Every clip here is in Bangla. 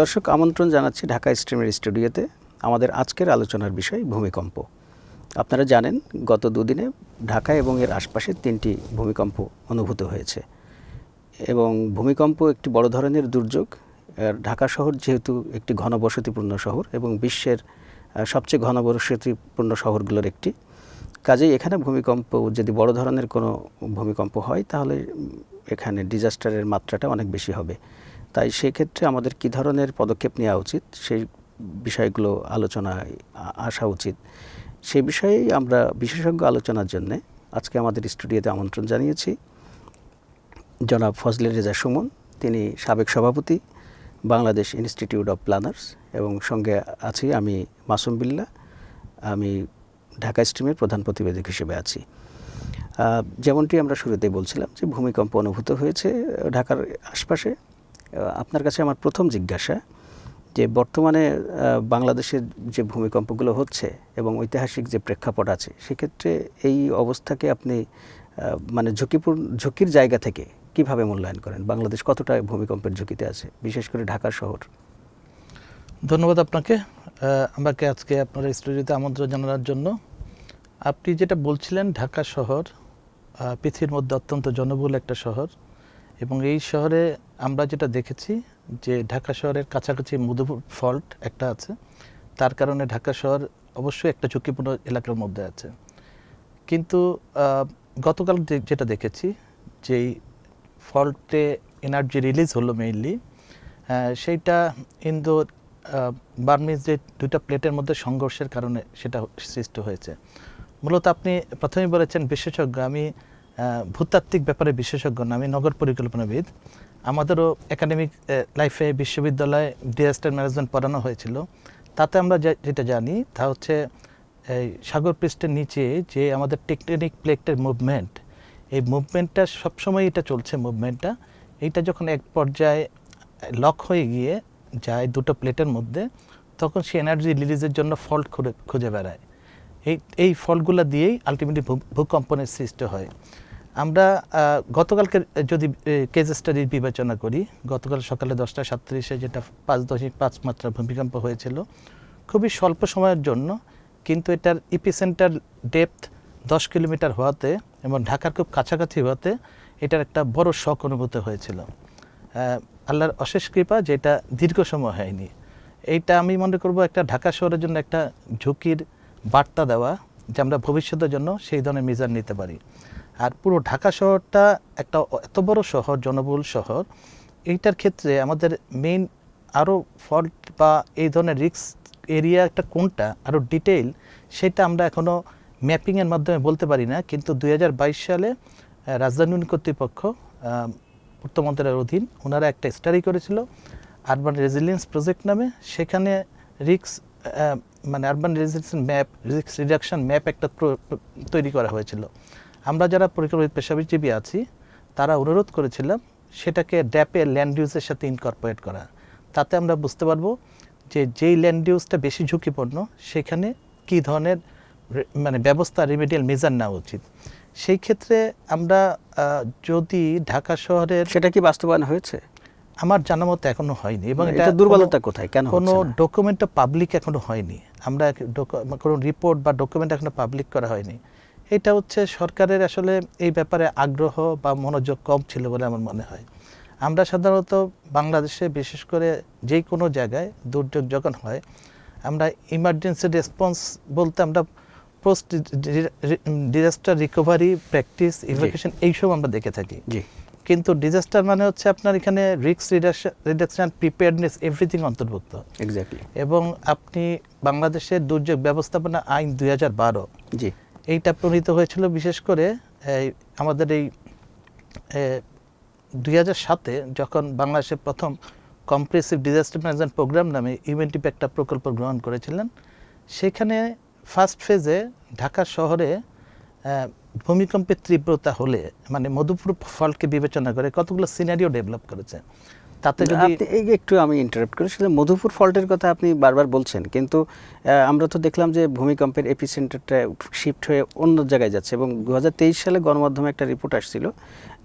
দর্শক, আমন্ত্রণ জানাচ্ছি ঢাকা স্ট্রিমের স্টুডিওতে আমাদের আজকের আলোচনার বিষয় ভূমিকম্প। আপনারা জানেন, গত দুদিনে ঢাকা এবং এর আশপাশে তিনটি ভূমিকম্প অনুভূত হয়েছে। এবং ভূমিকম্প একটি বড় ধরনের দুর্যোগ। ঢাকা শহর যেহেতু একটি ঘনবসতিপূর্ণ শহর এবং বিশ্বের সবচেয়ে ঘনবসতিপূর্ণ শহরগুলোর একটি, কাজেই এখানে ভূমিকম্প যদি বড় ধরনের কোনো ভূমিকম্প হয়, তাহলে এখানে ডিজাস্টারের মাত্রাটা অনেক বেশি হবে। তাই সেক্ষেত্রে আমাদের কী ধরনের পদক্ষেপ নেওয়া উচিত? সেই বিষয়গুলো আলোচনায় আসা উচিত। সেই বিষয়েই আমরা বিশেষজ্ঞ আলোচনার জন্য আজকে আমাদের স্টুডিওতে আমন্ত্রণ জানিয়েছি। জনাব ফজলে রেজা সুমন, তিনি সাবেক সভাপতি, বাংলাদেশ ইনস্টিটিউট অফ প্ল্যানার্স এবং সঙ্গে আছি আমি মাসুম বিল্লা। আমি ঢাকা স্ট্রিমের প্রধান প্রতিবেদক হিসেবে আছি। যেমনটি আমরা শুরুতেই বলছিলাম যে ভূমিকম্প অনুভূত হয়েছে ঢাকার আশপাশে। আপনার কাছে আমার প্রথম জিজ্ঞাসা যে বর্তমানে বাংলাদেশের যে ভূমিকম্পগুলো হচ্ছে এবং ঐতিহাসিক যে প্রেক্ষাপট আছে, সেক্ষেত্রে এই অবস্থাকে আপনি মানে ঝুঁকিপূর্ণ, ঝুঁকির জায়গা থেকে কীভাবে মূল্যায়ন করেন? বাংলাদেশ কতটা ভূমিকম্পের ঝুঁকিতে আছে, বিশেষ করে ঢাকা শহর? ধন্যবাদ আপনাকে। আমাকে আজকে আপনার স্টুডিওতে আমন্ত্রণ জানানোর জন্য। আপনি যেটা বলছিলেন, ঢাকা শহর পৃথিবীর মধ্যে অত্যন্ত জনবহুল একটা শহর এবং এই শহরে আমরা যেটা দেখেছি যে ঢাকা শহরের কাছাকাছি মধুপুর ফল্ট একটা আছে। তার কারণে ঢাকা শহর অবশ্যই একটা ঝুঁকিপূর্ণ এলাকার মধ্যে আছে। কিন্তু গতকাল যেটা দেখেছি যেই ফল্টে এনার্জি রিলিজ হলো মেইনলি সেইটা ইন্দো বার্মিজ যে দুইটা প্লেটের মধ্যে সংঘর্ষের কারণে সেটা সৃষ্টি হয়েছে। মূলত আপনি প্রথমেই বলেছেন বিশেষজ্ঞ, আমি ভূতাত্ত্বিক ব্যাপারে বিশেষজ্ঞ না, আমি নগর পরিকল্পনাবিদ। আমাদেরও একাডেমিক লাইফে বিশ্ববিদ্যালয়ে ডিজাস্টার ম্যানেজমেন্ট পড়ানো হয়েছিল। তাতে আমরা যেটা জানি তা হচ্ছে, এই সাগর পৃষ্ঠের নিচে যে আমাদের টেকটনিক প্লেটের মুভমেন্ট এই মুভমেন্টটা সবসময় এটা চলছে মুভমেন্টটা এইটা যখন এক পর্যায়ে লক হয়ে গিয়ে যায় দুটো প্লেটের মধ্যে, তখন সে এনার্জি রিলিজের জন্য ফল্ট খুঁজে খুঁজে বেড়ায়। এই এই ফল্টগুলো দিয়েই আলটিমেটলি ভূকম্পনের সৃষ্টি হয়। আমরা গতকালকে যদি কেস স্টাডি বিবেচনা করি, গতকাল সকালে দশটা সাতত্রিশে যেটা পাঁচ দশমিক পাঁচ মাত্রা ভূমিকম্প হয়েছিল, খুবই স্বল্প সময়ের জন্য, কিন্তু এটার ইপিসেন্টার ডেপথ দশ কিলোমিটার হওয়াতে এবং ঢাকার খুব কাছাকাছি হওয়াতে এটার একটা বড় শখ অনুভূত হয়েছিল। আল্লাহর অশেষ কৃপা যেটা দীর্ঘ সময় হয়নি। এইটা আমি মনে করব একটা ঢাকা শহরের জন্য একটা ঝুঁকির বার্তা দেওয়া যে আমরা ভবিষ্যতের জন্য সেই ধরনের মিজান নিতে পারি। আর পুরো ঢাকা শহরটা একটা এত বড় শহর, জনবহুল শহর, এইটার ক্ষেত্রে আমাদের মেইন আরও ফল্ট বা এই ধরনের রিস্ক এরিয়া একটা কোনটা আরও ডিটেইল সেটা আমরা এখনও ম্যাপিংয়ের মাধ্যমে বলতে পারি না। কিন্তু দুই হাজার বাইশ সালে রাজধানী উন্নয়ন কর্তৃপক্ষ পূর্ত অধীন ওনারা একটা স্টাডি করেছিল আরবান রেজিলিয়েন্স প্রজেক্ট নামে। সেখানে রিক্স মানে আরবান রেজিলিয়েন্স ম্যাপ রিক্স রিডাকশন ম্যাপ একটা তৈরি করা হয়েছিল। আমরা যারা পরিকল্পিত পেশাজীবী আছি তারা অনুরোধ করেছিলাম সেটাকে ড্যাপে ল্যান্ড ইউজের সাথে ইনকর্পোরেট করা। তাতে আমরা বুঝতে পারব যে যেই ল্যান্ড ইউজটা বেশি ঝুঁকিপূর্ণ সেখানে কী ধরনের মানে ব্যবস্থা রেমিডিয়াল মেজার নেওয়া উচিত। সেই ক্ষেত্রে আমরা যদি ঢাকা শহরের সেটা কি বাস্তবায়ন হয়েছে? আমার জানা মতো এখনও হয়নি এবং এটা দুর্বলতা কোথায়? কেন কোনো হচ্ছে না? ডকুমেন্ট পাবলিক এখনও হয়নি। আমরা কোনো রিপোর্ট বা ডকুমেন্ট এখনও পাবলিক করা হয়নি। এটা হচ্ছে সরকারের আসলে এই ব্যাপারে আগ্রহ বা মনোযোগ কম ছিল বলে আমার মনে হয়। আমরা সাধারণত বাংলাদেশে বিশেষ করে যে কোনো জায়গায় দুর্যোগ যখন হয় আমরা ইমার্জেন্সি রেসপন্স বলতে আমরা post disaster recovery practice evacuation এইসব আমরা দেখে থাকি। জি। কিন্তু ডিজাস্টার মানে হচ্ছে আপনার এখানে রিস্ক রিডাকশন প্রিপেয়ারনেস এভরিথিং অন্তর্ভুক্ত। এক্স্যাক্টলি এবং আপনি বাংলাদেশের দুর্যোগ ব্যবস্থাপনা আইন দুই হাজার বারো জি। এইটা প্রণীত হয়েছিল বিশেষ করে, এই আমাদের এই দুই হাজার সাতে যখন বাংলাদেশের প্রথম কম্প্রেসিভ ডিজাস্টার ম্যানেজমেন্ট প্রোগ্রাম নামে ইউএনটিপি একটা প্রকল্প গ্রহণ করেছিলেন, সেখানে ফার্স্ট ফেজে ঢাকা শহরে ভূমিকম্পের তীব্রতা হলে মানে মধুপুর ফলকে বিবেচনা করে কতগুলো সিনারিও ডেভেলপ করেছে। তাতে যদি আপনি এই একটু আমি ইন্টারাপ্ট করি সেটা মধুপুর ফল্টের কথা আপনি বারবার বলছেন কিন্তু আমরা তো দেখলাম যে ভূমিকম্পের এপি সেন্টারটা শিফট হয়ে অন্য জায়গায় যাচ্ছে এবং দু হাজার তেইশ সালে গণমাধ্যমে একটা রিপোর্ট আসছিল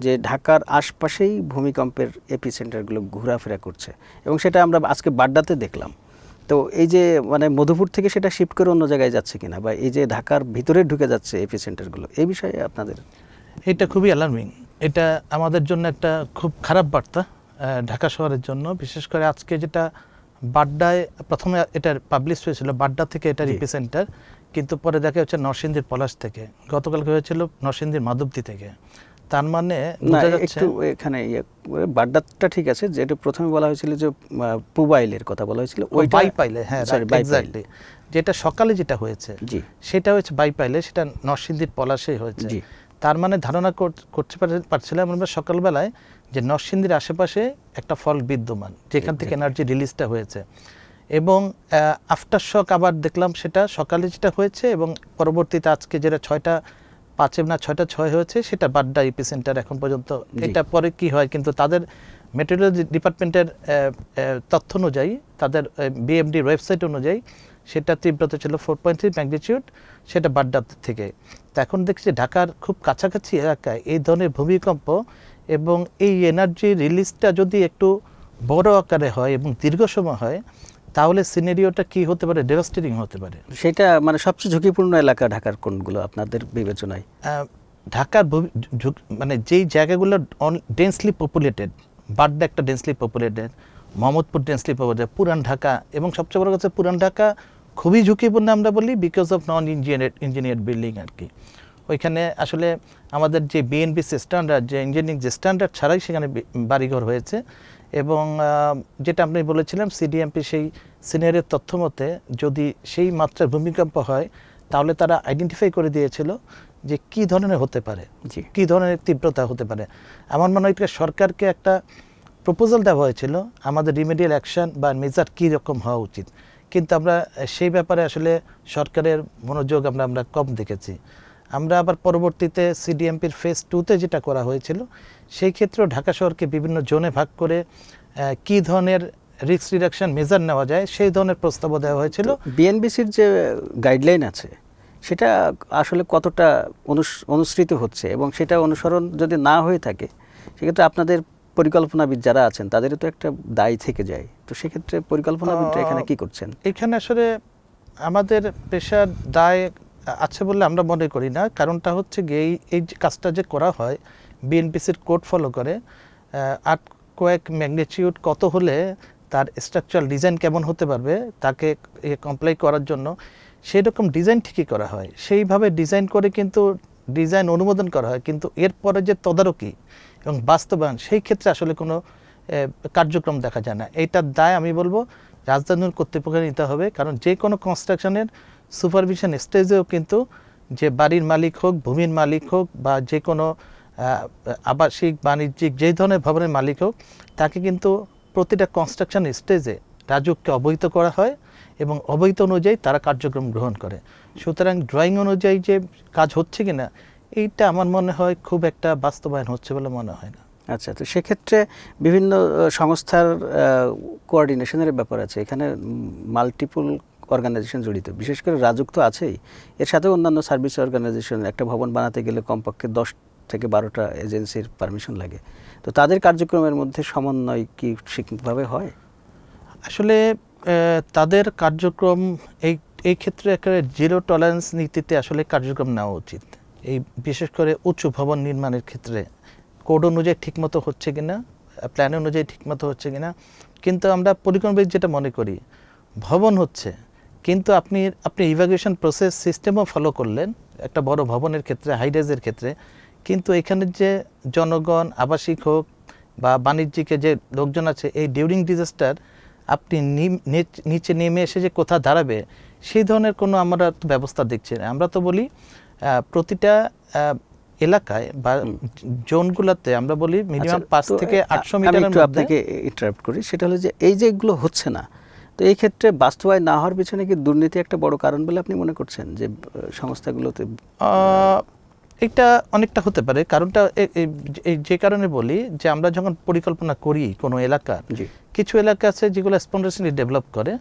যে ঢাকার আশপাশেই ভূমিকম্পের এপি সেন্টারগুলো ঘোরাফেরা করছে এবং সেটা আমরা আজকে বাড্ডাতে দেখলাম। তো এই যে মানে মধুপুর থেকে সেটা শিফট করে অন্য জায়গায় যাচ্ছে কিনা বা এই যে ঢাকার ভিতরে ঢুকে যাচ্ছে এপি সেন্টারগুলো এই বিষয়ে আপনাদের এটা খুবই অ্যালার্মিং এটা আমাদের জন্য একটা খুব খারাপ বার্তা। ঢাকা শহরের জন্য। বিশেষ করে আজকে যেটা বাড্ডায় প্রথমে এটা পাবলিশ হয়েছিল বাড্ডা থেকে এটা জি। রিপ্রেজেন্টার কিন্তু পরে দেখা যাচ্ছে নরসিংদীর পলাশ থেকে। গতকালকে হয়েছিল নরসিংদীর মাধবদী থেকে। তার মানে একটু এখানে ইয়ে বাড্ডাটা ঠিক আছে যেটা প্রথমে বলা হয়েছিল যে পুবাইলের কথা বলা হয়েছিল ওইটা বাই পাইলে হ্যাঁ এক্স্যাক্টলি যেটা সকালে যেটা হয়েছে সেটা হয়েছে বাই পাইলে সেটা নরসিংদীর পলাশেই হয়েছে। তার মানে ধারণা কর- করতে পারছিলাম আমরা সকালবেলায় যে নরসিংদীর আশেপাশে একটা ফল বিদ্যমান যেখান থেকে এনার্জি রিলিজটা হয়েছে। এবং আফটার শক আবার দেখলাম সেটা সকালে যেটা হয়েছে এবং পরবর্তীতে আজকে যেটা ছয়টা পাঁচে না ছয়টা ছয় হয়েছে সেটা বাড্ডা ইপি সেন্টার এখন পর্যন্ত। এটা পরে কি হয় কিন্তু তাদের মেটেরিয়ালজি ডিপার্টমেন্টের তথ্য অনুযায়ী তাদের বিএমডি ওয়েবসাইট অনুযায়ী সেটা তীব্রতা ছিল ফোর পয়েন্ট থ্রি ম্যাগনিচিউড সেটা বাড্ডা থেকে। তো এখন দেখছি ঢাকার খুব কাছাকাছি এলাকায় এই ধরনের ভূমিকম্প এবং এই এনার্জি রিলিজটা যদি একটু বড় আকারে হয় এবং দীর্ঘ সময় হয় তাহলে সিনারিওটা কি হতে পারে? ডেভাস্টেটিং হতে পারে। সেটা মানে সবচেয়ে ঝুঁকিপূর্ণ এলাকা ঢাকার কোনগুলো আপনাদের বিবেচনায়? ঢাকার মানে যেই জায়গাগুলো ডেন্সলি পপুলেটেড বাড্ডা একটা densely populated Mohammadpur densely populated পুরান ঢাকা এবং সবচেয়ে বড় কথা পুরান ঢাকা খুবই ঝুঁকিপূর্ণ আমরা বলি because of non engineer engineer building আর কি। ওইখানে আসলে আমাদের যে বিএনবি স্ট্যান্ডার্ড যে ইঞ্জিনিয়ারিং যে স্ট্যান্ডার্ড ছাড়াই সেখানে বাড়িঘর হয়েছে এবং যেটা আপনি বলেছিলাম সিডিএমপি সেই সিনিয়রের তথ্য মতে যদি সেই মাত্রার ভূমিকম্প হয় তাহলে তারা আইডেন্টিফাই করে দিয়েছিল যে কি ধরনের হতে পারে কি ধরনের তীব্রতা হতে পারে। আমার মনে হয় সরকারকে একটা প্রপোজাল দেওয়া হয়েছিল আমাদের রিমেডিয়াল অ্যাকশন বা মেজার কী রকম হওয়া উচিত। কিন্তু আমরা সেই ব্যাপারে আসলে সরকারের মনোযোগ আমরা আমরা কম দেখেছি। আমরা আবার পরবর্তীতে সিডিএমপির ফেজ টুতে যেটা করা হয়েছিল, সেই ক্ষেত্রেও ঢাকা শহরকে বিভিন্ন জোনে ভাগ করে কী ধরনের রিস্ক রিডাকশন মেজার নেওয়া যায়, সেই ধরনের প্রস্তাবও দেওয়া হয়েছিল। বিএনবিসির যে গাইডলাইন আছে, সেটা আসলে কতটা অনুস- অনুসৃত হচ্ছে এবং সেটা অনুসরণ যদি না হয়ে থাকে, সেক্ষেত্রে আপনাদের পরিকল্পনাবিদ যারা আছেন তাদেরও তো একটা দায় থেকে যায়। তো সেক্ষেত্রে পরিকল্পনাবিদরা এখানে কি করছেন? এখানে আসলে আমাদের পেশার দায় আছে বলে আমরা মনে করি না। কারণটা হচ্ছে গিয়ে এই কাজটা যে করা হয় বিএনপিসির কোড ফলো করে আট কয়েক ম্যাগনিটিউড কত হলে তার স্ট্রাকচারাল ডিজাইন কেমন হতে পারবে তাকে কমপ্লাই করার জন্য সেই রকম ডিজাইন ঠিকই করা হয়। সেইভাবে ডিজাইন করে কিন্তু ডিজাইন অনুমোদন করা হয়। কিন্তু এরপরে যে তদারকি এবং বাস্তবায়ন, সেই ক্ষেত্রে আসলে কোনো কার্যক্রম দেখা যায় না। এইটার দায় আমি বলব, রাজধানীর কর্তৃপক্ষের নিতে হবে। কারণ যে কোনো কনস্ট্রাকশনের সুপারভিশন স্টেজেও কিন্তু যে বাড়ির মালিক হোক, ভূমির মালিক হোক বা যে কোনো আবাসিক, বাণিজ্যিক যেই ধরনের ভবনের মালিক হোক, তাকে কিন্তু প্রতিটা কনস্ট্রাকশন স্টেজে রাজুককে অবহিত করা হয় এবং অবহিত অনুযায়ী তারা কার্যক্রম গ্রহণ করে। সুতরাং ড্রয়িং অনুযায়ী যে কাজ হচ্ছে কিনা এইটা আমার মনে হয় খুব একটা বাস্তবায়ন হচ্ছে বলে মনে হয় না। আচ্ছা তো সেক্ষেত্রে বিভিন্ন সংস্থার কোঅর্ডিনেশনের ব্যাপার আছে। এখানে মাল্টিপল অর্গানাইজেশন জড়িত। বিশেষ করে রাজুক তো আছেই। এর সাথে অন্যান্য সার্ভিস অর্গানাইজেশন একটা ভবন বানাতে গেলে কমপক্ষে দশ থেকে বারোটা এজেন্সির পারমিশন লাগে। তো তাদের কার্যক্রমের মধ্যে সমন্বয় কি ঠিকভাবে হয়? আসলে তাদের কার্যক্রম এই এই ক্ষেত্রে একেবারে জিরো টলারেন্স নীতিতে আসলে কার্যক্রম নেওয়া উচিত। এই বিশেষ করে উঁচু ভবন নির্মাণের ক্ষেত্রে কোড অনুযায়ী ঠিকমতো হচ্ছে কিনা প্ল্যান অনুযায়ী ঠিকমতো হচ্ছে কিনা, কিন্তু আমরা পরিকল্পনা যেটা মনে করি, ভবন হচ্ছে, কিন্তু আপনি আপনি ইভ্যালুয়েশন প্রসেস সিস্টেমও ফলো করলেন, একটা বড় ভবনের ক্ষেত্রে হাইডেজের ক্ষেত্রে, কিন্তু এখানে যে জনগণ, আবাসিক হোক বা বাণিজ্যিকে যে লোকজন আছে, এই ডিউরিং ডিজাস্টার আপনি নিচ- নেমে এসে যে কোথা দাঁড়াবে, সেই ধরনের কোনো আমরা ব্যবস্থা দেখছি না। আমরা তো বলি প্রতিটা এলাকায় বা জোনগুলোতে আমরা বলি মিনিমাম আচ্ছা, পাঁচ থেকে আটশো আমি মিটারের একটু আপনাকে ইন্টারাপ্ট করি। সেটা হলো যে এই যে এগুলো হচ্ছে না তো এই ক্ষেত্রে বাস্তবায়ন না হওয়ার পিছনে কি দুর্নীতি একটা বড় কারণ বলে আপনি মনে করছেন যে সংস্থাগুলোতে? এটা অনেকটা হতে পারে। কারণটা এই যে কারণে বলি যে আমরা যখন পরিকল্পনা করি কোনো এলাকার কিছু এলাকা আছে যেগুলো স্পন্ডাসলি ডেভেলপ করে।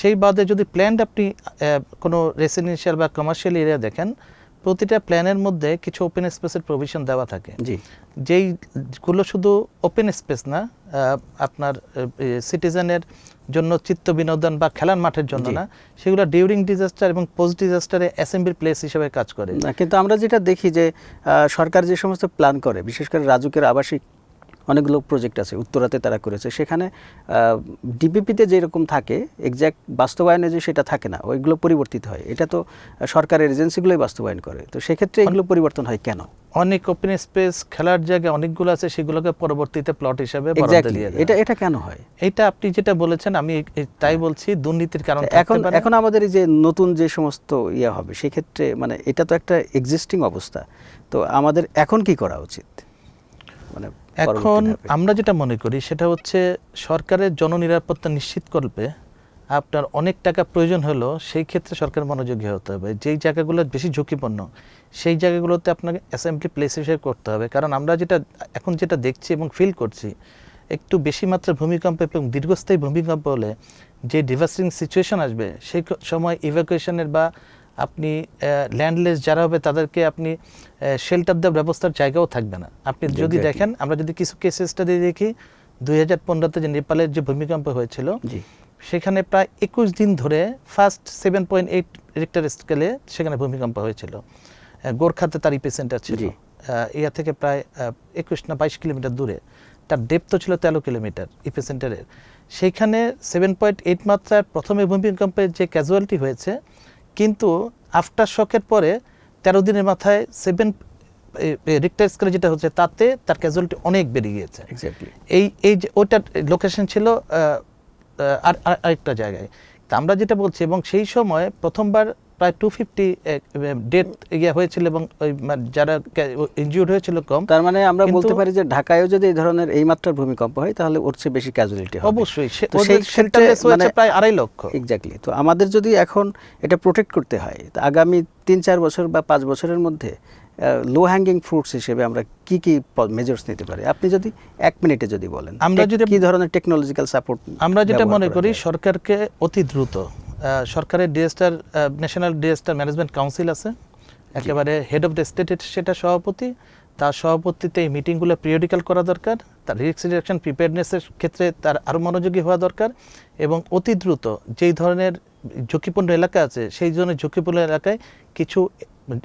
সেই বাদে যদি প্ল্যান্ড আপনি কোনো রেসিডেন্সিয়াল বা কমার্শিয়াল এরিয়া দেখেন প্রতিটা প্ল্যানের মধ্যে কিছু ওপেন স্পেসের প্রভিশন দেওয়া থাকে। জি। যেইগুলো শুধু ওপেন স্পেস না আপনার সিটিজেনের জন্য চিত্ত বিনোদন বা খেলার মাঠের জন্য না সেগুলো ডিউরিং ডিজাস্টার এবং পোস্ট ডিজাস্টারে অ্যাসেম্বলি প্লেস হিসেবে কাজ করে। না কিন্তু আমরা যেটা দেখি যে সরকার যে সমস্ত প্ল্যান করে বিশেষ করে রাজুকের আবাসিক অনেকগুলো প্রজেক্ট আছে উত্তরাতে তারা করেছে। সেখানে ডিপিপিতে যেরকম থাকে এক্স্যাক্ট বাস্তবায়নে যে সেটা থাকে না ওইগুলো পরিবর্তিত হয়। এটা তো সরকারের এজেন্সিগুলোই বাস্তবায়ন করে। তো সেক্ষেত্রে এগুলো পরিবর্তন হয় কেন? অনেক ওপেন স্পেস খেলার জায়গা অনেকগুলো আছে সেগুলোকে পরবর্তীতে প্লট হিসেবে। এটা এটা কেন হয়? এটা আপনি যেটা বলেছেন আমি তাই বলছি দুর্নীতির কারণ এখন এখন আমাদের এই যে নতুন যে সমস্ত ইয়ে হবে সেক্ষেত্রে মানে এটা তো একটা এক্সিস্টিং অবস্থা। তো আমাদের এখন কি করা উচিত? মানে এখন আমরা যেটা মনে করি সেটা হচ্ছে সরকারের জননিরাপত্তা নিশ্চিত করবে আপনার অনেক টাকা প্রয়োজন হলো সেই ক্ষেত্রে সরকার মনোযোগী হতে হবে। যেই জায়গাগুলো বেশি ঝুঁকিপূর্ণ সেই জায়গাগুলোতে আপনাকে অ্যাসেম্বলি প্লেস হিসেবে করতে হবে। কারণ আমরা যেটা এখন যেটা দেখছি এবং ফিল করছি একটু বেশি মাত্রার ভূমিকম্প এবং দীর্ঘস্থায়ী ভূমিকম্প হলে যে ডিভাস্টিং সিচুয়েশন আসবে সেই সময় ইভ্যাকুয়েশনের বা আপনি ল্যান্ডলেস যারা হবে তাদেরকে আপনি শেল্টার দেওয়ার ব্যবস্থার জায়গাও থাকবে না। আপনি যদি দেখেন আমরা যদি কিছু কেস স্টাডি দেখি দুই হাজার পনেরোতে যে নেপালের যে ভূমিকম্প হয়েছিল সেখানে প্রায় একুশ দিন ধরে first seven point eight Richter স্কেলে সেখানে ভূমিকম্প হয়েছিল। গোর্খাতে তার ইপিসেন্টার ছিল। ইয়া থেকে প্রায় একুশ না বাইশ কিলোমিটার দূরে। তার ডেপথ ছিল তেরো কিলোমিটার ইপিসেন্টারের সেইখানে সেভেন পয়েন্ট এইট মাত্রার প্রথমে ভূমিকম্পের যে ক্যাজুয়ালিটি হয়েছে কিন্তু আফটার শকের পরে তেরো দিনের মাথায় সেভেন রিক্টার স্কেলে যেটা হচ্ছে তাতে তার ক্যাজুয়ালিটি অনেক বেড়ে গিয়েছে। এই এই যে ওটার লোকেশন ছিল আর আর- আরেকটা জায়গায়। আমরা যেটা বলছি এবং সেই সময় প্রথমবার প্রায় টু ফিফটি ডেথ ইয়ে হয়েছিল এবং ওই মানে যারা ইনজিউর্ড হয়েছিল কম। তার মানে আমরা বলতে পারি যে ঢাকায়ও যদি এই ধরনের এই মাত্রার ভূমিকম্প হয় তাহলে ওর চেয়ে বেশি ক্যাজুয়ালিটি হবে। অবশ্যই মানে- প্রায় আড়াই লক্ষ। এক্স্যাক্টলি তো আমাদের যদি এখন এটা প্রোটেক্ট করতে হয় তো আগামী তিন চার বছর বা পাঁচ বছরের মধ্যে লো হ্যাঙ্গিং ফ্রুটস হিসেবে আমরা কি কি মেজার্স নিতে পারি? আপনি যদি এক মিনিটে যদি বলেন আমরা যদি- কি ধরনের টেকনোলজিক্যাল সাপোর্ট আমরা যেটা মনে করি সরকারকে অতি দ্রুত সরকারের disaster national disaster management council আছে। একেবারে হেড অফ দ্য স্টেটের সেটা সভাপতি। তার সভাপতিতে এই মিটিংগুলো পিরিয়ডিক্যাল করা দরকার। তার রিস্ক রিডাকশন প্রিপেয়ারনেসের ক্ষেত্রে তার আরও মনোযোগী হওয়া দরকার। এবং অতি দ্রুত যেই ধরনের ঝুঁকিপূর্ণ এলাকা আছে সেই জন্য ঝুঁকিপূর্ণ এলাকায় কিছু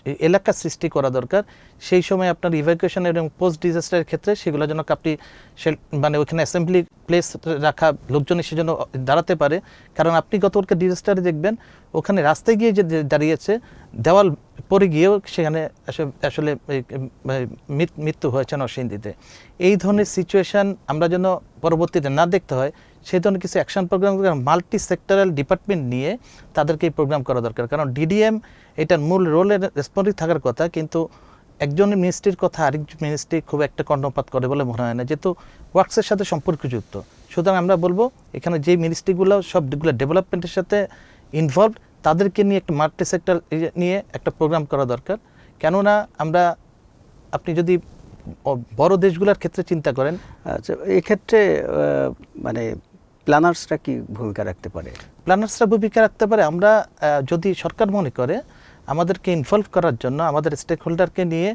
এলাকা সৃষ্টি করা দরকার। সেই সময় আপনার ইভ্যাকুয়েশন এবং পোস্ট ডিজাস্টারের ক্ষেত্রে সেগুলো যেন আপনি মানে ওইখানে অ্যাসেম্বলি প্লেস রাখা লোকজন যেন দাঁড়াতে পারে। কারণ আপনি গতকালকে ডিজাস্টারে দেখবেন, ওখানে রাস্তায় গিয়ে যে দাঁড়িয়েছে, দেওয়াল পরে গিয়েও সেখানে আসলে মৃত- মৃত্যু হয়েছে নরসিংদীতে। এই ধরনের সিচুয়েশন আমরা যেন পরবর্তীতে না দেখতে হয় সেই ধরনের কিছু action program multi sectoral department নিয়ে তাদেরকে এই প্রোগ্রাম করা দরকার। কারণ ডিডিএম এটার মূল রোলের রেসপন্ডিভ থাকার কথা কিন্তু একজন মিনিস্ট্রির কথা আরেক মিনিস্ট্রি খুব একটা কর্ণপাত করে বলে মনে হয় না যেহেতু ওয়ার্কসের সাথে সম্পর্কযুক্ত। সুতরাং আমরা বলব এখানে যে মিনিস্ট্রিগুলো সবগুলো ডেভেলপমেন্টের সাথে ইনভলভ তাদেরকে নিয়ে একটা মাল্টি সেক্টর নিয়ে একটা প্রোগ্রাম করা দরকার। কেননা আমরা আপনি যদি বড় দেশগুলোর ক্ষেত্রে চিন্তা করেন আচ্ছা এক্ষেত্রে মানে প্ল্যানার্সরা কি ভূমিকা রাখতে পারে? প্ল্যানার্সরা ভূমিকা রাখতে পারে। আমরা যদি সরকার মনে করে আমাদেরকে ইনভলভ করার জন্য, আমাদের স্টেক হোল্ডারকে নিয়ে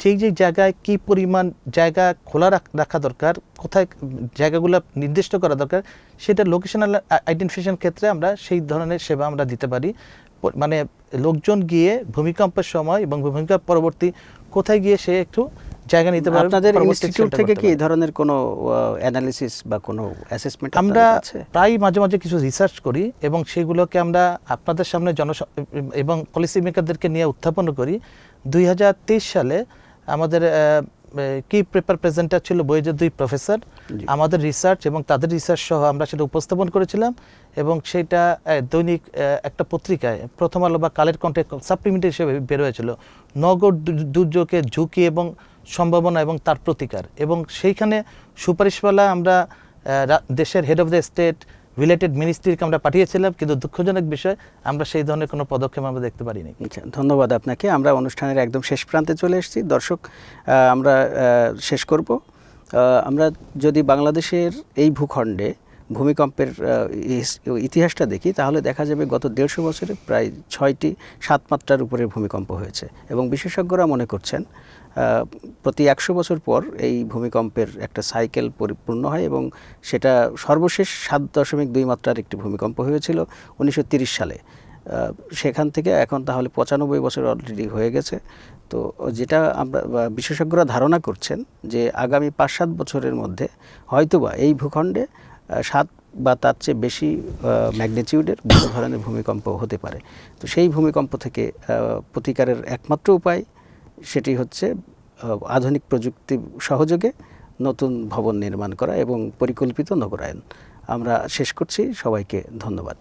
যেই যেই জায়গায় কি পরিমাণ জায়গা খোলা রাখা দরকার, কোথায় জায়গাগুলো নির্দিষ্ট করা দরকার, সেটা লোকেশনাল আইডেন্টিফিকেশন ক্ষেত্রে আমরা সেই ধরনের সেবা আমরা দিতে পারি। মানে লোকজন গিয়ে ভূমিকম্পের সময় এবং ভূমিকম্প পরবর্তী কোথায় গিয়ে সে একটু জায়গা নিতে পারবে আপনাদের ইনস্টিটিউট থেকে কি এই ধরনের কোনো অ্যানালিসিস বা কোনো অ্যাসেসমেন্ট আমরা প্রায় মাঝে মাঝে কিছু রিসার্চ করি এবং সেগুলোকে আমরা আপনাদের সামনে জন এবং পলিসি মেকারদেরকে নিয়ে উত্থাপন করি। দুই হাজার তেইশ সালে আমাদের কি পেপার প্রেজেন্টার ছিল বইয়ের দুই প্রফেসর আমাদের রিসার্চ এবং তাদের রিসার্চ সহ আমরা সেটা উপস্থাপন করেছিলাম। এবং সেটা দৈনিক একটা পত্রিকায় প্রথম আলো বা কালের কণ্ঠে সাপ্লিমেন্টারি হিসেবে বের হয়েছিল নগর দু- দুর্যোগের ঝুঁকি এবং সম্ভাবনা এবং তার প্রতিকার। এবং সেইখানে সুপারিশওয়ালা আমরা দেশের head of the state related মিনিস্ট্রিকে আমরা পাঠিয়েছিলাম, কিন্তু দুঃখজনক বিষয়, আমরা সেই ধরনের কোনো পদক্ষেপ আমরা দেখতে পারিনি। আচ্ছা ধন্যবাদ আপনাকে। আমরা অনুষ্ঠানের একদম শেষ প্রান্তে চলে এসেছি। দর্শক আমরা শেষ করব। আমরা যদি বাংলাদেশের এই ভূখণ্ডে ভূমিকম্পের ইতিহাসটা দেখি, তাহলে দেখা যাবে গত দেড়শো বছরে প্রায় ছয়টি, সাত মাত্রার উপরে ভূমিকম্প হয়েছে। এবং বিশেষজ্ঞরা মনে করছেন প্রতি একশো বছর পর এই ভূমিকম্পের একটা সাইকেল পরিপূর্ণ হয় এবং সেটা সর্বশেষ সাত দশমিক দুই মাত্রার একটি ভূমিকম্প হয়েছিল উনিশশো সালে। সেখান থেকে এখন তাহলে পঁচানব্বই বছর অলরেডি হয়ে গেছে। তো যেটা আমরা বিশেষজ্ঞরা ধারণা করছেন যে আগামী পাঁচ সাত বছরের মধ্যে হয়তোবা এই ভূখণ্ডে সাত বা তার চেয়ে বেশি ম্যাগনিচিউডের বড় ধরনের ভূমিকম্প হতে পারে। তো সেই ভূমিকম্প থেকে প্রতিকারের একমাত্র উপায় সেটি হচ্ছে আধুনিক প্রযুক্তি সহযোগে নতুন ভবন নির্মাণ করা এবং পরিকল্পিত নগরায়ন। আমরা শেষ করছি। সবাইকে ধন্যবাদ।